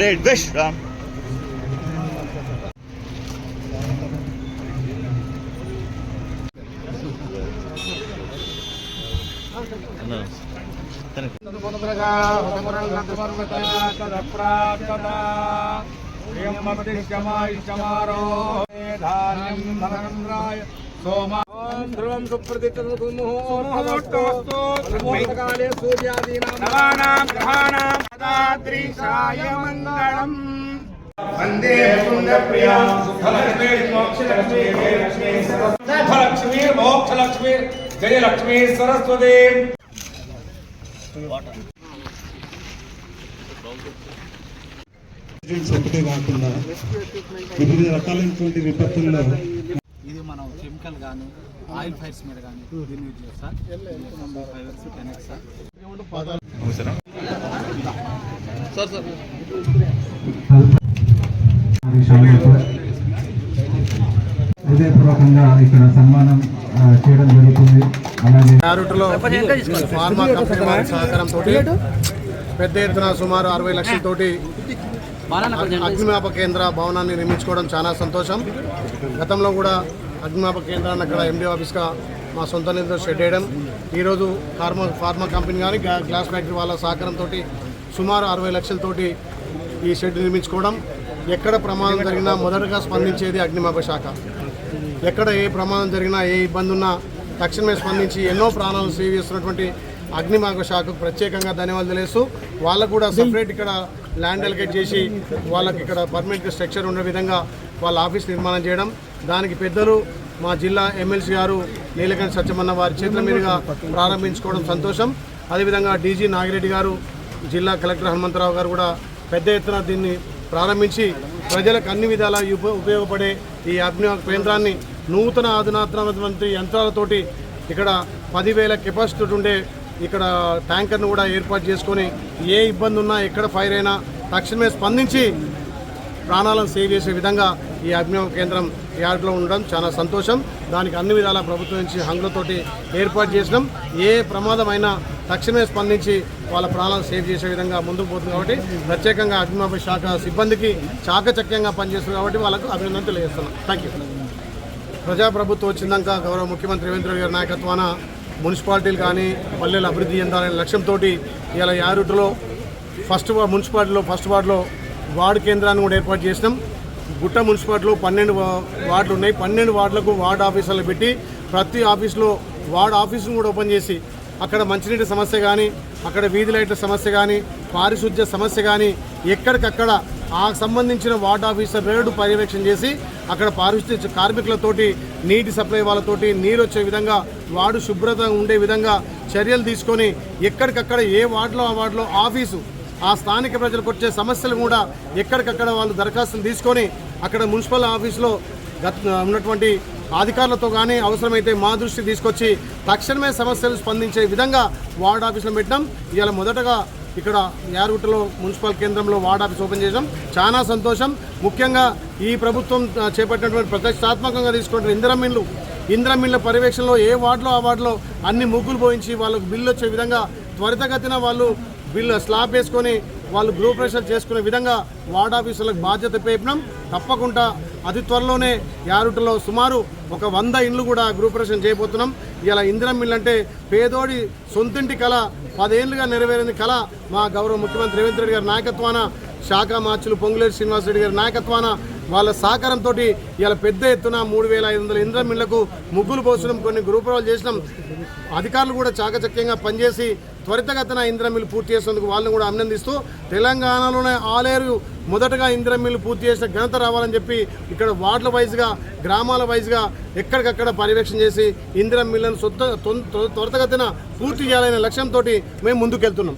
Red, wish, Ram. ధ్రువం సుప్రతిష్టముహూర్తకాలే సూర్యాదీనాం. గ్రహాణాం. దాద్రీశాయ మంగళం. వందే పుణ్యప్రియాం. సుఖలక్ష్మీ మోక్షలక్ష్మీ జయలక్ష్మీ సుఖలక్ష్మీ మోక్షలక్ష్మీ జయలక్ష్మీ సరస్వతి. ఒకటే కాకుండా వివిధ రకాలైనటువంటి విపత్తుల్లో ఇది మనం కెమికల్ కానీ ఆయిల్ ఫైర్స్ మీద కానీ దీన్ని యూజ్ చేస్తాం. ఫైవర్స్ టెన్ ఎక్స్ సార్ మరి శాలువతో హృదయపూర్వకంగా ఇక్కడ సన్మానం ఆ, చేయడం జరుగుతుంది. అలాగే ఫార్మా కంపెనీ వారి సహకారంతో పెద్ద ఎత్తున సుమారు అరవై లక్షలతోటి అగ్నిమాపక కేంద్ర భవనాన్ని నిర్మించుకోవడం చాలా సంతోషం. గతంలో కూడా అగ్నిమాపక కేంద్రాన్ని అక్కడ ఎండి ఆఫీస్గా మా సొంత నిధులతో షెడ్ వేయడం ఈరోజు ఫార్మా ఫార్మా కంపెనీ కానీ గ్లా- గ్లాస్ ఫ్యాక్టరీ వాళ్ళ సహకారంతో సుమారు అరవై లక్షలతోటి ఈ షెడ్ నిర్మించుకోవడం. ఎక్కడ ప్రమాదం జరిగినా మొదటగా స్పందించేది అగ్నిమాపక శాఖ. ఎక్కడ ఏ ప్రమాదం జరిగినా ఏ ఇబ్బంది ఉన్నా తక్షణమే స్పందించి ఎన్నో ప్రాణాలు సేవ్ చేస్తున్నటువంటి అగ్నిమార్గ శాఖకు ప్రత్యేకంగా ధన్యవాదాలు తెలుస్తూ వాళ్ళకు కూడా సపరేట్ ఇక్కడ ల్యాండ్ అలకేట్ చేసి వాళ్ళకి ఇక్కడ పర్మనెంట్ స్ట్రక్చర్ ఉండే విధంగా వాళ్ళ ఆఫీస్ నిర్మాణం చేయడం. దానికి పెద్దలు మా జిల్లా ఎమ్మెల్సీ గారు నీలకంఠ సత్యమన్న వారి చేతుల మీదుగా ప్రారంభించుకోవడం సంతోషం. అదేవిధంగా డీజీ నాగిరెడ్డి గారు జిల్లా కలెక్టర్ హనుమంతరావు గారు కూడా పెద్ద ఎత్తున దీన్ని ప్రారంభించి ప్రజలకు అన్ని విధాలా ఉపయోగపడే ఈ అగ్ని కేంద్రాన్ని నూతన అధునాతనటువంటి యంత్రాలతోటి ఇక్కడ పదివేల కెపాసిటీ ఉండే ఇక్కడ ట్యాంకర్ను కూడా ఏర్పాటు చేసుకొని ఏ ఇబ్బంది ఉన్నా ఎక్కడ ఫైర్ అయినా తక్షణమే స్పందించి ప్రాణాలను సేవ్ చేసే విధంగా ఈ అగ్ని కేంద్రం యార్డ్లో ఉండడం చాలా సంతోషం. దానికి అన్ని విధాల ప్రభుత్వం నుంచి హంగులతోటి ఏర్పాటు చేసినాం. ఏ ప్రమాదమైనా తక్షణమే స్పందించి వాళ్ళ ప్రాణాలను సేవ్ చేసే విధంగా ముందుకు పోతుంది కాబట్టి ప్రత్యేకంగా అగ్నిమాపక శాఖ సిబ్బందికి చాకచక్యంగా పనిచేస్తుంది కాబట్టి వాళ్ళకు అభినందన తెలియజేస్తున్నాం. థ్యాంక్ యూ ప్రజాప్రభుత్వం వచ్చిందాక గౌరవ ముఖ్యమంత్రి రేవంత్ రెడ్డి గారి నాయకత్వాన మున్సిపాలిటీలు కానీ పల్లెలు అభివృద్ధి చెందాలనే లక్ష్యంతో ఇలా యారుట్లో ఫస్ట్ మున్సిపాలిటీలో ఫస్ట్ వార్డులో వార్డు కేంద్రాన్ని కూడా ఏర్పాటు చేసినాం. గుట్ట మున్సిపాలిటీలో పన్నెండు వార్డులు ఉన్నాయి. పన్నెండు వార్డులకు వార్డు ఆఫీసర్లు పెట్టి ప్రతి ఆఫీసులో వార్డు ఆఫీసును కూడా ఓపెన్ చేసి అక్కడ మంచినీటి సమస్య కానీ అక్కడ వీధి లైట్ల సమస్య కానీ పారిశుద్ధ్య సమస్య కానీ ఎక్కడికక్కడ ఆ సంబంధించిన వార్డ్ ఆఫీసర్ రేడు పర్యవేక్షణ చేసి అక్కడ పారిశుద్ధ కార్మికులతోటి నీటి సప్లై వాళ్ళతోటి నీరు వచ్చే విధంగా వార్డు శుభ్రత ఉండే విధంగా చర్యలు తీసుకొని ఎక్కడికక్కడ ఏ వార్డులో ఆ వార్డులో ఆఫీసు ఆ స్థానిక ప్రజలకు వచ్చే సమస్యలు కూడా ఎక్కడికక్కడ వాళ్ళు దరఖాస్తులు తీసుకొని అక్కడ మున్సిపల్ ఆఫీసులో గత ఉన్నటువంటి అధికారులతో కానీ అవసరమైతే మా దృష్టికి తీసుకొచ్చి తక్షణమే సమస్యలు స్పందించే విధంగా వార్డ్ ఆఫీసులో పెట్టడం. ఇవాళ మొదటగా ఇక్కడ యారుగుట్టలో మున్సిపల్ కేంద్రంలో వార్డ్ ఆఫీస్ ఓపెన్ చేసాం చాలా సంతోషం. ముఖ్యంగా ఈ ప్రభుత్వం చేపట్టినటువంటి ప్రతిష్టాత్మకంగా తీసుకుంటున్న ఇందిరమిన్లు ఇందిరమిన్ల పర్యవేక్షణలో ఏ వార్డులో ఆ వార్డులో అన్ని ముగ్గులు పోయించి వాళ్ళకు బిల్లు వచ్చే విధంగా త్వరితగతిన వాళ్ళు బిల్లు స్లాబ్ వేసుకొని వాళ్ళు గ్రూప్ ప్రెషర్ చేసుకునే విధంగా వార్డ్ ఆఫీసులకు బాధ్యత పేపినాం. తప్పకుండా అతి త్వరలోనే యారుటలో సుమారు ఒక వంద ఇండ్లు కూడా గృహప్రవేశం చేయబోతున్నాం. ఇలా ఇందిరం మిల్ అంటే పేదోడి సొంతింటి కళ పదేళ్ళుగా నెరవేరింది కళ మా గౌరవ ముఖ్యమంత్రి రేవంత్ రెడ్డి గారి నాయకత్వాన శాఖ మార్చులు పొంగులేరు శ్రీనివాసరెడ్డి గారి నాయకత్వాన వాళ్ళ సహకారంతో ఇలా పెద్ద ఎత్తున మూడు వేల ఐదు వందల ఇంద్రం ఇళ్ళకు ముగ్గులు పోసడం కొన్ని గ్రూపులు చేసినాం. అధికారులు కూడా చాకచక్యంగా పనిచేసి త్వరితగతిన ఇంద్ర మిల్లు పూర్తి చేసినందుకు వాళ్ళని కూడా అభినందిస్తూ తెలంగాణలోనే ఆలేరు మొదటగా ఇంద్ర మిల్లు పూర్తి చేసిన ఘనత రావాలని చెప్పి ఇక్కడ వార్డుల వైజ్గా గ్రామాల వైజ్గా ఎక్కడికక్కడ పర్యవేక్షణ చేసి ఇందిరా మిల్లును సొంత త్వరితగతిన పూర్తి చేయాలనే లక్ష్యంతో మేము ముందుకెళ్తున్నాం.